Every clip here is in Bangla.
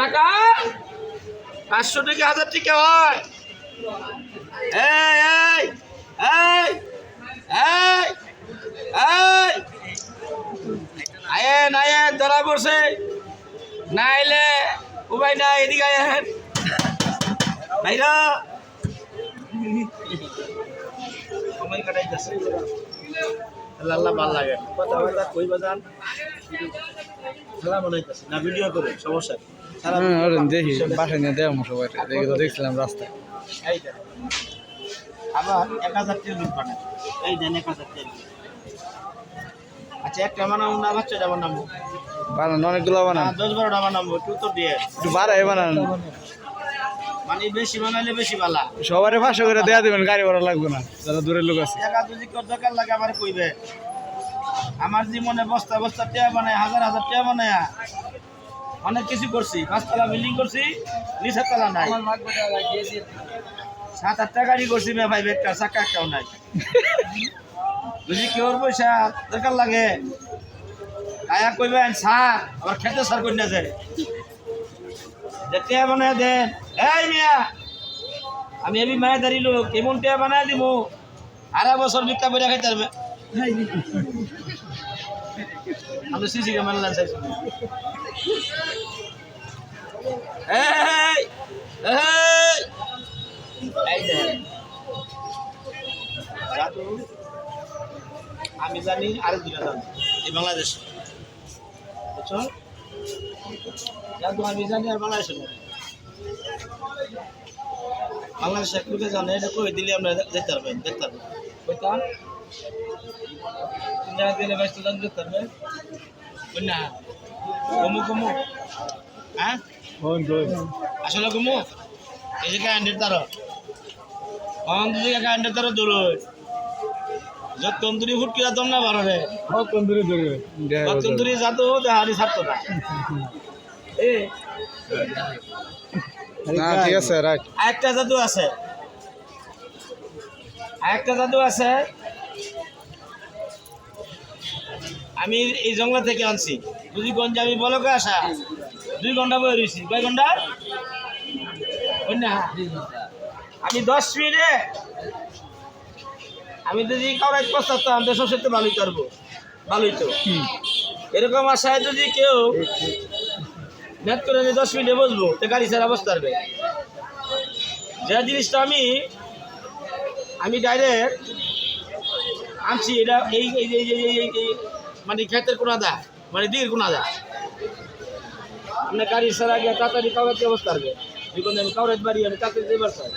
টাকা। পাঁচশো টাকা হাজার টাকা হয়। এই এই এই এই আয়েন আয়েন, ধরা পড়ছে। না এলে উপায় নাই, এদিকে আয়েন। ভাইরা। আল্লাহ ভালো লাগে। কথা কথা কই বাজান খেলা বানাইতেছে না ভিডিও করে সমস্যা হ্যাঁ দেখি বাসায় নিয়ে দেওয়া সবাই দেখি তো দেখছিলাম রাস্তায়। এই দেন। আবার এক হাজার তেল পাঠান। এই দেন এক হাজার তেল আচ্ছা একটা না বানাবো বানান অনেকগুলো বানান। না, দশ বারোটা একটু তো দিয়ে। একটু বাড়াই বানান। মানে বেশি বানাইলে বেশি ভালা সবারে পাঁচশো করে দেয়া দেবেন গাড়ি ভাড়া লাগবে না যারা দূরের লোক আছে। টাকা যদি দরকার লাগে আমার কইবে। আমার জীবনে বস্তা বস্তা টেয়া বানায় হাজার হাজার টেয়া বানায় অনেক কিছু করছি। পাঁচতলা বিল্ডিং করছি নিচের তলা নাই। সাত আটটা গাড়ি করছি মে ভাই বেকার চাকা একটাও নাই। বুঝি কেউর পয়সা? দরকার লাগে। আয়া কইবেন সার আবার খেতে সার কই না যায় টেয়া বানায় দেন। এই মিয়া আমি এবি মায়া দাঁড়ি লোক এমন টেয়া বানায় দিব আড়াই বছর ভিক্ষা করে খাইতে পারবে। আমি সিসি ক্যামেরা লাগাই এই এই। এই জাদু, আমি জানি আর দুটা জানি এই বাংলাদেশ। বুঝছ? জাদু আমি জানি আর বাংলাদেশে বাংলাদেশ এক লোকে জানে, এটা কই দিলে আমরা দেখতে পারবেন দেখতে পারবেন। কইতাম তিন জায়গা দিলে বাইশ তো দেখতে পারবেন কই না কমু কমু হ্যাঁ আসলে কমু এই যে কারেন্টের তার অন দিকে কারেন্টের তার দূর যত তন্দুরি ফুট কিরা দম না বাড়ো রে তন্দুরি যাতো হারি ছাড়তো না। এ না ঠিক আছে রাইট আরেকটা জাদু আছে। আরেকটা জাদু আছে। আমি এই জঙ্গলা থেকে আনছি। দুই ঘণ্টা আমি বলকে আসা। দুই ঘণ্টা বয়ে রয়েছি কয় ঘণ্টা? আমি দশ মিনিটে আমি যদি কাউরাই পঁচাত্তর দেশ সাথে ভালোই করব। ভালোই তো। এরকম আশায় যদি কেউ নেট করে আমি দশ মিনিটে বসবো তো গাড়ি ছাড়া বসতে পারবে যে জিনিসটা আমি আমি ডাইরেক্ট আনছি এটা এই মানে ক্ষেতের কোনা দা মানে দিকের কোনা দা আপনার গাড়ি ছাড়া গিয়ে তাড়াতাড়ি কাউরাতে অবস্থা পারবে যখন আমি কাউরাত বাড়ি আমি তাড়াতাড়ি যেবার চাই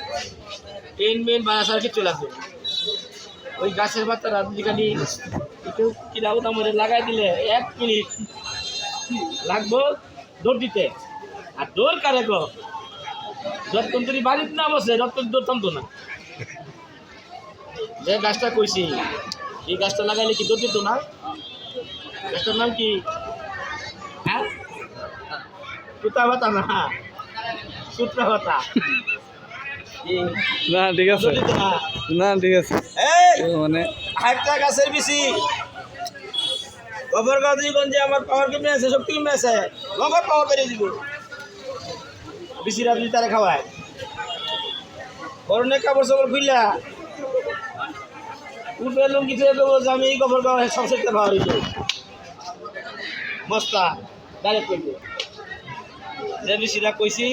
ট্রেন মেন বাড়া ছাড়া কিচ্ছু লাগবে ওই গাছের পাতারা যেখানে একটু কিনা উদাম লাগাই দিলে এক মিনিট লাগবো দৌড় দিতে। আর দৌড় কারে গো? যতক্ষণ তুমি বাড়িতে না বসে যতক্ষণ দৌড় থামতো না। যে গাছটা কইছি, এই গাছটা লাগাইলে কি দৌড় দিত না? গাছটার নাম কি? হ্যাঁ? সুতা ভাতা না? সুত্রা ভাতা না ঠিক আছে। না। ঠিক আছে। মানে একটা গাছের বেশি। গোবর গাছগঞ্জে আমার পাওয়ার কমে আছে? শক্তি কমে আছে? লগর পাওয়ার বেড়ে দিব। বেশি রাত্রি তারা খাওয়ায়। করোনা কাপড় সাপড় খুললা উঠবে লুঙ্গি ফেলে দেবো যে আমি এই গোবর গাছ সব সেটা পাওয়ার হইল। বস্তা ডাইরেক্ট করব যে বেশিরা কইছি